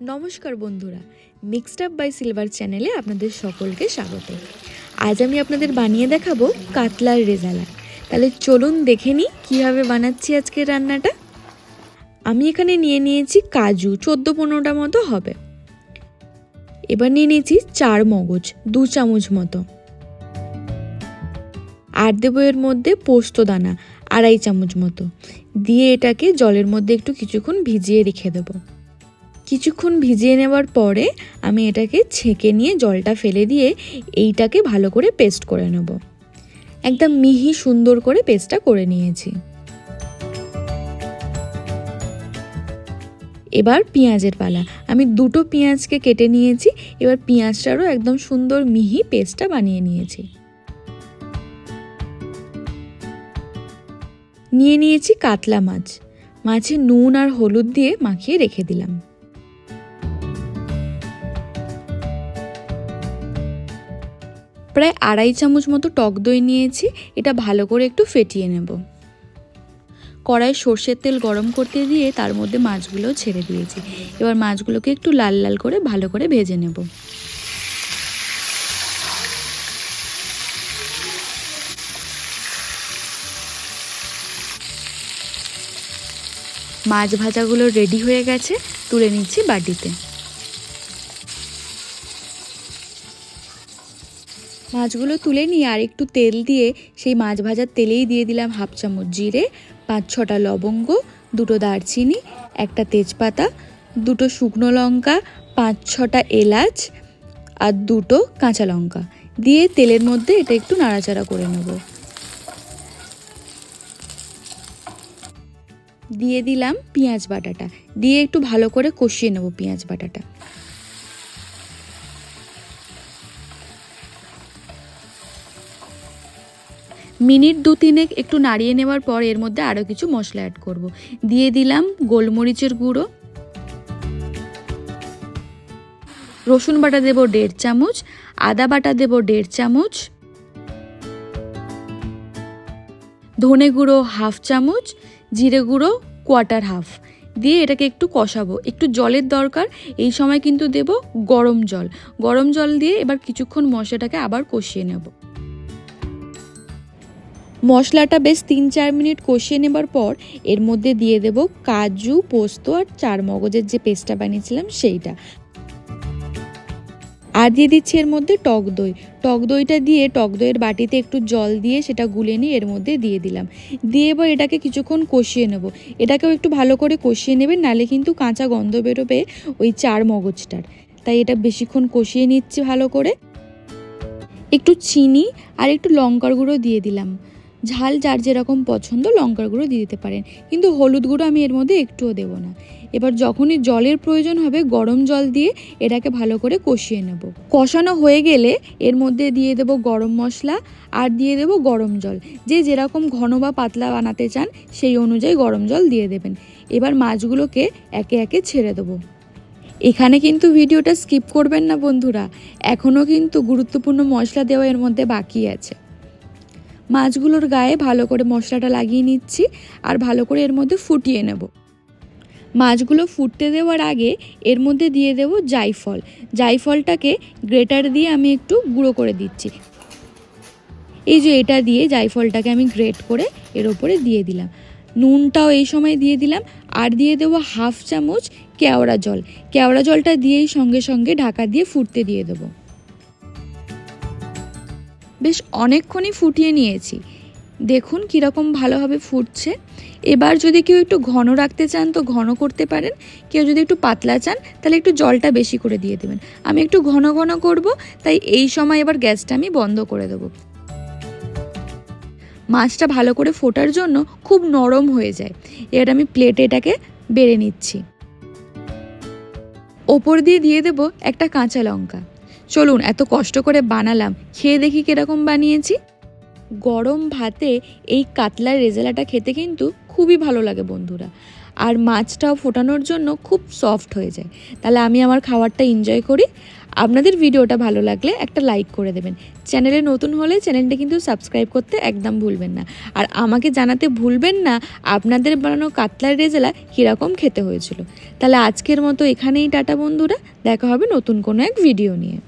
নমস্কার বন্ধুরা mixed up by silver চ্যানেলে আপনাদের সকলকে স্বাগত। আজ আমি আপনাদের বানিয়ে দেখাবো কাতলার রেজালা। তাহলে চলুন দেখে নিই কীভাবে বানাচ্ছি আজকের রান্নাটা। আমি এখানে নিয়ে নিয়েছি কাজু চোদ্দ পনেরোটা মতো হবে। এবার নিয়ে নিয়েছি চার মগজ, দু চামচ মতো। আর দেবো এর মধ্যে পোস্ত দানা, আড়াই চামচ মতো। দিয়ে এটাকে জলের মধ্যে একটু কিছুক্ষণ ভিজিয়ে রেখে দেবো। কিছুক্ষণ ভিজিয়ে নেওয়ার পরে আমি এটাকে ছেঁকে নিয়ে জলটা ফেলে দিয়ে এইটাকে ভালো করে পেস্ট করে নেব। একদম মিহি সুন্দর করে পেস্টটা করে নিয়েছি। এবার পেঁয়াজের পালা। আমি দুটো পেঁয়াজকে কেটে নিয়েছি, এবার পেঁয়াজটারও একদম সুন্দর মিহি পেস্টটা বানিয়ে নিয়েছি। নিয়ে নিয়েছি কাতলা মাছ। মাছে নুন আর হলুদ দিয়ে মাখিয়ে রেখে দিলাম। প্রায় আড়াই চামচ মতো টক দই নিয়েছি, এটা ভালো করে একটু ফেটিয়ে নেব। কড়াই সর্ষের তেল গরম করতে দিয়ে তার মধ্যে মাছগুলো ছেড়ে দিয়েছি। এবার মাছগুলোকে একটু লাল লাল করে ভালো করে ভেজে নেব। মাছ ভাজাগুলো রেডি হয়ে গেছে, তুলে নিচ্ছি বাটিতে। মাছগুলো তুলে নিয়ে আর একটু তেল দিয়ে সেই মাছ ভাজার তেলেই দিয়ে দিলাম হাফ চামচ জিরে, পাঁচ ছটা লবঙ্গ, দুটো দারচিনি, একটা তেজপাতা, দুটো শুকনো লঙ্কা, পাঁচ ছটা এলাচ আর দুটো কাঁচা লঙ্কা। দিয়ে তেলের মধ্যে এটা একটু নাড়াচাড়া করে নেব। দিয়ে দিলাম পেঁয়াজ বাটাটা। দিয়ে একটু ভালো করে কষিয়ে নেব পেঁয়াজ বাটাটা। মিনিট দু তিনেক একটু নাড়িয়ে নেওয়ার পর এর মধ্যে আরও কিছু মশলা অ্যাড করব। দিয়ে দিলাম গোলমরিচের গুঁড়ো। রসুন বাটা দেব দেড় চামচ, আদা বাটা দেব দেড় চামচ, ধনে গুঁড়ো হাফ চামচ, জিরে গুঁড়ো কোয়ার্টার হাফ দিয়ে এটাকে একটু কষাবো। একটু জলের দরকার, এই সময় কিন্তু দেব গরম জল। গরম জল দিয়ে এবার কিছুক্ষণ মশলাটাকে আবার কষিয়ে নেব। মশলাটা বেশ তিন চার মিনিট কষিয়ে নেবার পর এর মধ্যে দিয়ে দেব কাজু, পোস্ত আর চার মগজের যে পেস্টটা বানিয়েছিলাম সেইটা। আর দিয়ে দিচ্ছি এর মধ্যে টক দই। টক দইটা দিয়ে টক দইয়ের বাটিতে একটু জল দিয়ে সেটা গুলে নিয়ে এর মধ্যে দিয়ে দিলাম। দিয়ে এবার এটাকে কিছুক্ষণ কষিয়ে নেব। এটাকেও একটু ভালো করে কষিয়ে নেবেন, নালে কিন্তু কাঁচা গন্ধ বেরোবে ওই চার মগজটার। তাই এটা বেশিক্ষণ কষিয়ে নিচ্ছি ভালো করে। একটু চিনি আর একটু লঙ্কার গুঁড়ো দিয়ে দিলাম। ঝাল যার যেরকম পছন্দ লঙ্কার গুঁড়ো দিয়ে দিতে পারেন। কিন্তু হলুদ গুঁড়ো আমি এর মধ্যে একটুও দেবো না। এবার যখনই জলের প্রয়োজন হবে গরম জল দিয়ে এটাকে ভালো করে কষিয়ে নেব। কষানো হয়ে গেলে এর মধ্যে দিয়ে দেব গরম মশলা আর দিয়ে দেব গরম জল। যে যেরকম ঘন বা পাতলা বানাতে চান সেই অনুযায়ী গরম জল দিয়ে দেবেন। এবার মাছগুলোকে একে একে ছেড়ে দেবো। এখানে কিন্তু ভিডিওটা স্কিপ করবেন না বন্ধুরা। এখনও কিন্তু গুরুত্বপূর্ণ মশলা দেওয়া এর মধ্যে বাকি আছে। মাছগুলোর গায়ে ভালো করে মশলাটা লাগিয়ে নিচ্ছি আর ভালো করে এর মধ্যে ফুটিয়ে নেব। মাছগুলো ফুটতে দেওয়ার আগে এর মধ্যে দিয়ে দেব জাইফল। জাইফলটাকে গ্রেটার দিয়ে আমি একটু গুঁড়ো করে দিচ্ছি। এই যে এটা দিয়ে জাইফলটাকে আমি গ্রেট করে এর ওপরে দিয়ে দিলাম। নুনটাও এই সময় দিয়ে দিলাম আর দিয়ে দেবো হাফ চামচ কেওড়া জল। কেওড়া জলটা দিয়েই সঙ্গে সঙ্গে ঢাকা দিয়ে ফুটতে দিয়ে দেবো। বেশ অনেকক্ষণই ফুটিয়ে নিয়েছি। দেখুন কীরকম ভালোভাবে ফুটছে। এবার যদি কেউ একটু ঘন রাখতে চান তো ঘন করতে পারেন। কেউ যদি একটু পাতলা চান তাহলে একটু জলটা বেশি করে দিয়ে দেবেন। আমি একটু ঘন ঘন করব, তাই এই সময় এবার গ্যাসটা আমি বন্ধ করে দেবো। মাছটা ভালো করে ফোটার জন্য খুব নরম হয়ে যায়। এবার আমি প্লেটে এটাকে বেড়ে নিচ্ছি। ওপর দিয়ে দিয়ে দেবো একটা কাঁচা লঙ্কা। চলুন, এত কষ্ট করে বানালাম। খেয়ে দেখি কীরকম বানিয়েছি। গরম ভাতে এই কাতলার রেজালাটা খেতে কিন্তু খুবই ভালো লাগে বন্ধুরা। আর মাছটাও ফোটানোর জন্য খুব সফট হয়ে যায়। তাহলে আমি আমার খাবারটা এনজয় করি। আপনাদের ভিডিওটা ভালো লাগলে একটা লাইক করে দেবেন। চ্যানেলে নতুন হলে চ্যানেলটা কিন্তু সাবস্ক্রাইব করতে একদম ভুলবেন না। আর আমাকে জানাতে ভুলবেন না, আপনাদের বানানো কাতলার রেজালা কীরকম খেতে হয়েছিল। তাহলে আজকের মতো এখানেই টাটা বন্ধুরা। দেখা হবে নতুন কোনো এক ভিডিও নিয়ে।